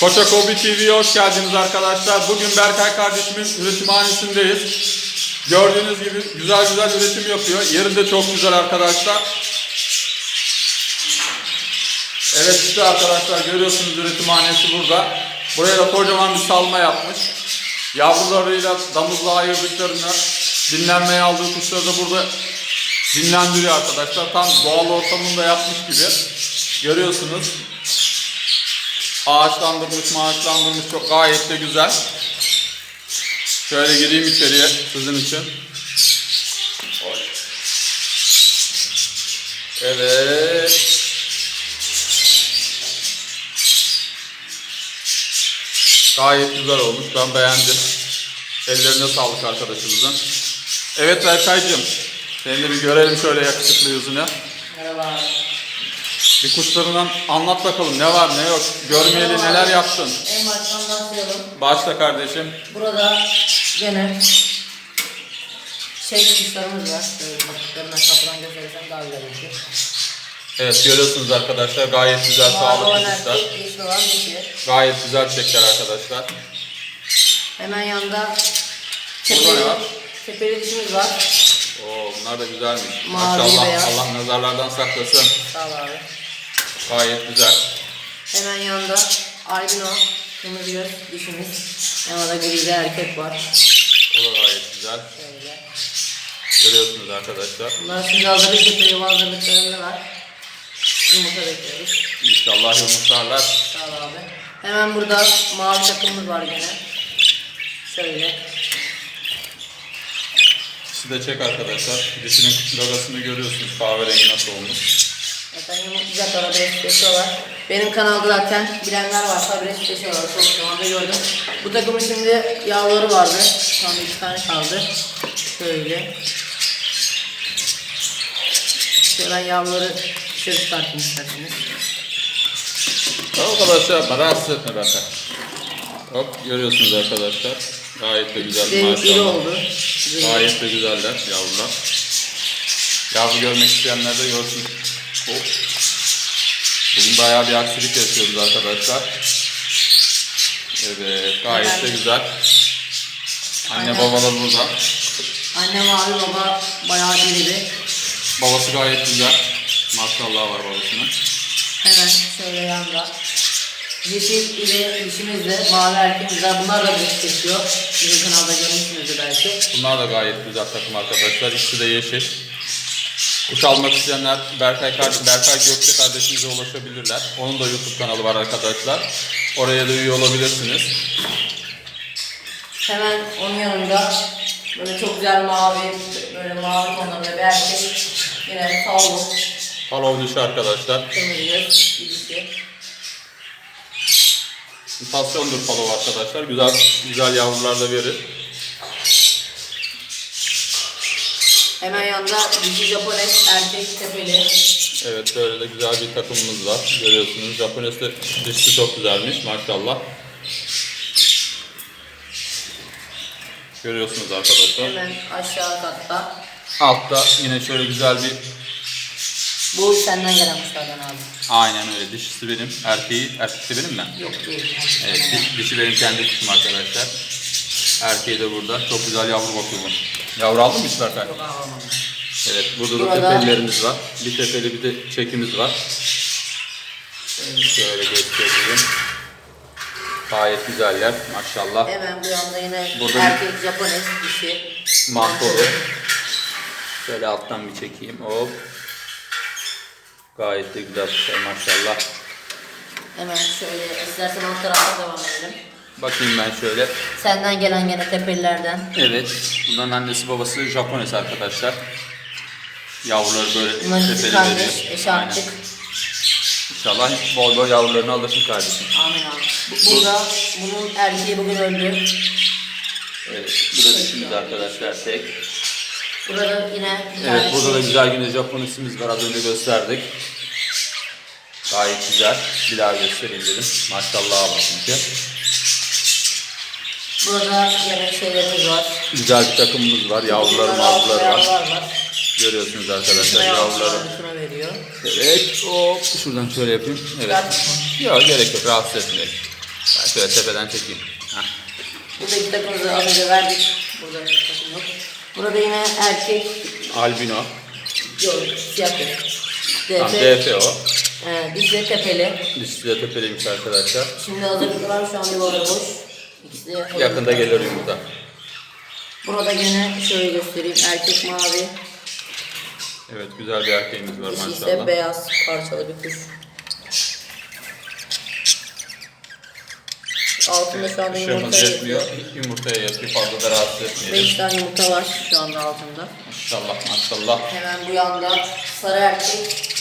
Koça Kobi TV'ye hoş geldiniz arkadaşlar. Bugün Berkay kardeşimin üretimhanesindeyiz. Gördüğünüz gibi güzel güzel üretim yapıyor. Yeri de çok güzel arkadaşlar. Evet işte arkadaşlar görüyorsunuz üretimhanesi burada. Buraya da kocaman bir salma yapmış. Yavrularıyla damızla ayırdıklarını dinlenmeye aldığı kuşları da burada dinlendiriyor arkadaşlar. Tam doğal ortamında yapmış gibi. Görüyorsunuz. Ağaçlandırmış, maaşlandırmış çok gayet de güzel. Şöyle gireyim içeriye sizin için. Evet. Gayet güzel olmuş. Ben beğendim. Ellerine sağlık arkadaşımızın. Evet Berkay'cığım. Seni de bir görelim şöyle yakışıklı yüzünü. Merhaba. Bir kuşlarından anlat bakalım ne var ne yok. Görmeyeli neler yaptın. En baştan başlayalım. Başla kardeşim. Burada gene şey kuşlarımız var. Böyle baktıklarına kapıdan gösterirsem daha güzel olur. Evet görüyorsunuz arkadaşlar gayet güzel sağlıklı olan kuşlar. erkek, yeşil olan dişi. Gayet güzel çekler arkadaşlar. Hemen yanında Burada ne var? tepeli dişimiz var. Oo bunlar da güzelmiş. Mavi, Maşallah beyaz. Allah nazarlardan saklasın. Sağ ol abi. Gayet güzel. Hemen yanında albino kırmızı göz dişimiz. Yanında gri bir erkek var. O da gayet güzel. Şöyle. Görüyorsunuz arkadaşlar. Bunlar şimdi hazırlık yapıyor. Yuva hazırlıklarında var. Yumurta bekliyoruz. İnşallah yumurtlarlar. Sağ ol abi. Hemen burada mavi takımımız var gene. Şöyle. Siz de çek arkadaşlar. Dişinin gagasını görüyorsunuz kahverengi nasıl olmuş. Zaten yumurtlayacaklar habire tutuyorlar. Benim kanalda zaten bilenler varsa habire tutuyorlar. Çok zamanda gördüm. Bu takımın şimdi yavruları vardı. Şu anda iki tane kaldı. Şöyle. Şöyle ben yavruları dışarı çıkartayım isterseniz. Arkadaşlar bana rahatsız etme Berkay. Hop görüyorsunuz arkadaşlar. Gayet de güzel Benim maşallah. oldu. Gayet de güzeller yavrular. Yavru görmek isteyenler de görsün. Hop. Bugün bayağı bir aksilik yapıyoruz arkadaşlar. Evet gayet de güzel. Anne Aynen. babalar burada. Annem abi baba bayağı iri. Babası gayet güzel. Maşallah var babasının. Hemen şöyle yanda. Yeşil ile dişimizle mavi erkeğimizle bunlar da bir çekiyor. Bizim kanalda görmüşsünüzdür belki. Bunlar da gayet güzel takım arkadaşlar. İkisi de yeşil. Kuş almak isteyenler Berkay, kardeş, Berkay Gökçe kardeşimize ulaşabilirler. Onun da YouTube kanalı var arkadaşlar. Oraya da üye olabilirsiniz. Hemen onun yanında böyle çok güzel mavi, böyle mavi tonlarında bir erkek. Yine tavuk, Follow dişi arkadaşlar. kırmızı ilişki. Mutasyondur follow arkadaşlar. Güzel güzel yavrular da verir. Hemen yanında dişi Japones, erkek tepeli. Evet böyle de güzel bir takımımız var. Görüyorsunuz Japones de dişi çok güzelmiş maşallah. Görüyorsunuz arkadaşlar. Hemen aşağı katta. Altta yine şöyle güzel bir Bu senden gelen kuşlardan abi. Aynen öyle. Dişisi benim. Erkeği, erkeği benim mi? Yok değil. Evet, diş- dişi benim kendi kuşum arkadaşlar. Erkeği de burada. Çok güzel yavru bakıyor bu. Yavru aldın mı hiç Berkay? Yok. Evet, burada da Burada- tepelilerimiz var. Bir tepeli bir de çekimiz var. Şöyle göstereyim. Gayet güzeller maşallah. Hemen bu yanda yine Burada erkek Japones dişi. Mantolu. Şöyle alttan bir çekeyim. Hop. Gayet de güzel maşallah. Hemen şöyle istersen alt taraftan devam edelim. Bakayım ben şöyle. Senden gelen gene tepelilerden. Evet. Bunların annesi babası Japones arkadaşlar. Yavruları böyle Bunların iki tepeli kardeş, veriyor. eşi Aynen. attık. İnşallah bol bol yavrularını alırsın kardeşim. Amin abi. Bu- Burada bunun erkeği bugün öldü. Evet. Bu da dişimiz arkadaşlar tek. Burada yine bir Evet burada da şey- güzel yine Japones'imiz var az önce gösterdik. Gayet güzel. Bir daha göstereyim dedim. Maşallah var çünkü. Burada yine şeylerimiz var. Güzel bir takımımız var. Yavruları mavruları var. var. Görüyorsunuz arkadaşlar yavruları. Evet hop şuradan şöyle yapayım. Evet. Yok gerek yok rahatsız etmeyin. şöyle tepeden çekeyim. Heh. Buradaki takımızı az önce verdik. Burada takım yok. Burada yine erkek Albino. yok siyah DF. DF o. Ee, dişleri tepeli. Dişli tepeliymiş arkadaşlar. Şimdi hazırlıklar şu an yuvaları boş. İkisi de. Yakında gelir yumurta. Burada yine şöyle göstereyim. Erkek mavi. Evet güzel bir erkeğimiz var Dişi ise maşallah. beyaz parçalı bir kuş. Altında şu anda Işığımız yumurta yetmiyor. yatıyor. Yumurtaya yatıyor fazla da rahatsız etmeyelim. 5 tane yumurta var şu anda altında. Maşallah maşallah. Hemen bu yanda sarı erkek,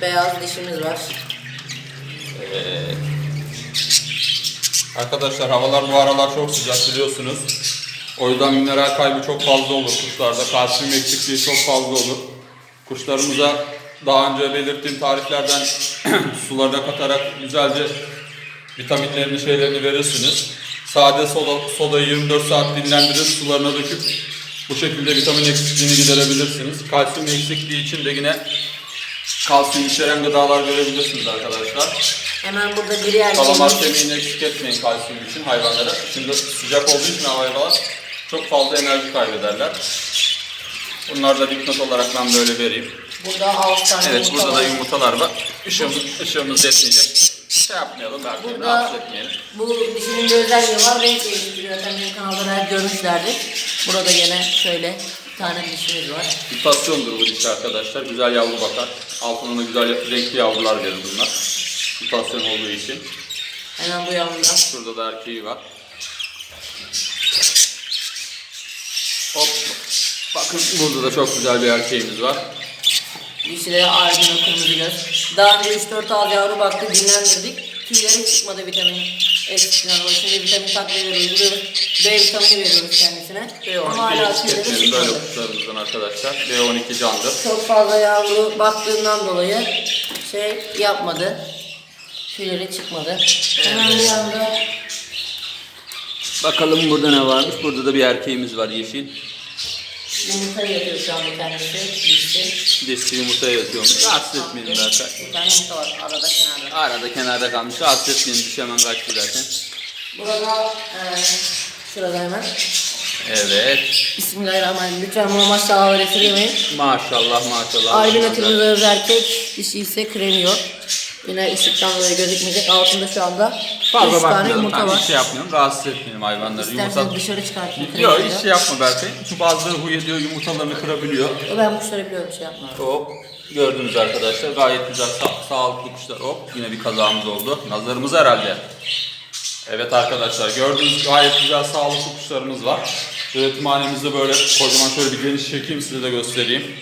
beyaz dişimiz var. Arkadaşlar havalar bu aralar çok sıcak biliyorsunuz. O yüzden mineral kaybı çok fazla olur kuşlarda. Kalsiyum eksikliği çok fazla olur. Kuşlarımıza daha önce belirttiğim tariflerden sularına katarak güzelce vitaminlerini şeylerini verirsiniz. Sade soda, sodayı 24 saat dinlendirir sularına döküp bu şekilde vitamin eksikliğini giderebilirsiniz. Kalsiyum eksikliği için de yine kalsiyum içeren gıdalar verebilirsiniz arkadaşlar. Hemen burada biri Kalamar erkeğimiz. kemiğini eksik etmeyin kalsiyum için hayvanlara. Şimdi sıcak olduğu için hayvanlar çok fazla enerji kaybederler. Bunlar da dipnot olarak ben böyle vereyim. Burada 6 tane Evet burada da yumurtalar var. Işığımız, ışığımız yetmeyecek. Şey yapmayalım belki Burada- rahatsız etmeyelim. Bu dişinin bir özelliği var. Renk değiştiriyor. Zaten benim kanalda her görmüşlerdi. Burada yine şöyle bir tane dişimiz var. Mutasyondur bu dişi arkadaşlar. Güzel yavru bakar. Altına da güzel renkli yavrular verir bunlar. Mutasyon olduğu için. Hemen bu yanında. Şurada da erkeği var. Hop. Bakın burada da çok güzel bir erkeğimiz var. Dişileri albino kırmızı göz. Daha önce 3-4 ağız yavru baktı dinlendirdik. Tüyleri çıkmadı vitamin eksikliğinden dolayı. Şimdi vitamin takviyeleri uyguluyoruz. B vitamini veriyoruz kendisine. Ama hala B12 tüyleri böyle çıkmadı. kuşlarımızdan arkadaşlar. B12 candır. Çok fazla yavru baktığından dolayı şey yapmadı. Tüyleri çıkmadı. Hemen bir yanda Bakalım burada ne varmış. Burada da bir erkeğimiz var yeşil. yumurta yatıyor şu anda kendisi. Dişi. Dişli yumurtaya yatıyormuş. Rahatsız etmeyin Berkay. Bir tane yumurta var arada kenarda. Arada kenarda kalmış. Rahatsız etmeyin. Diş hemen kaçtı zaten. Burada eee şurada hemen. Evet. Bismillahirrahmanirrahim. Lütfen bunu maşallah sürmeyin. Maşallah maşallah. Albino kırmızı öz erkek, dişi ise kremiyor. Yine ışıktan dolayı gözükmeyecek. Altında şu anda Fazla 3 tane yumurta Ben var. hiç şey yapmıyorum. Rahatsız etmeyelim hayvanları. Yumurta... dışarı çıkartın. Yok hiç şey yapma Berkay. Çünkü bazıları huy ediyor. Yumurtalarını kırabiliyor. Ben kuşları biliyorum şey yapma. Hop. Gördünüz arkadaşlar. Gayet güzel sa- sağlıklı kuşlar. Hop. Yine bir kazamız oldu. Nazarımız herhalde. Evet arkadaşlar gördüğünüz gayet güzel sağlıklı kuşlarımız var. Üretimhanemizde böyle kocaman şöyle bir geniş çekeyim size de göstereyim.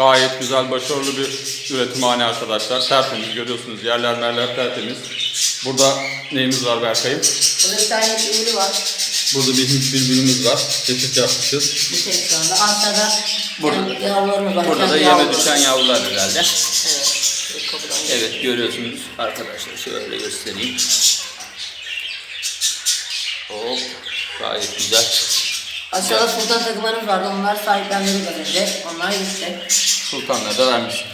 Gayet güzel başarılı bir üretimhane arkadaşlar. Tertemiz görüyorsunuz yerler merler tertemiz. Burada neyimiz var Berkay'ım? Burada bir tane ürünü var. Burada bir Hint birbirimiz var. Çeşit yapmışız. Bir tek şu anda. Aşağıda Burada- yavrularımız var. Burada da Kendi yeme yavruları. düşen yavrular herhalde. Evet. Evet görüyorsunuz arkadaşlar şöyle göstereyim. Hop gayet güzel. Aşağıda sultan takımlarımız vardı. Onlar sahiplendirdik az önce. Onlar yüksek. Sultanları da vermiş.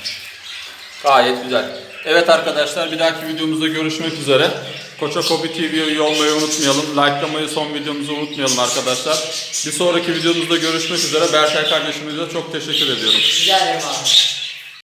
Gayet güzel. Evet arkadaşlar bir dahaki videomuzda görüşmek üzere. Koça Kobi TV'ye üye olmayı unutmayalım. Likelamayı son videomuzu unutmayalım arkadaşlar. Bir sonraki videomuzda görüşmek üzere. Berkay kardeşimize çok teşekkür ediyorum. Rica ederim abi.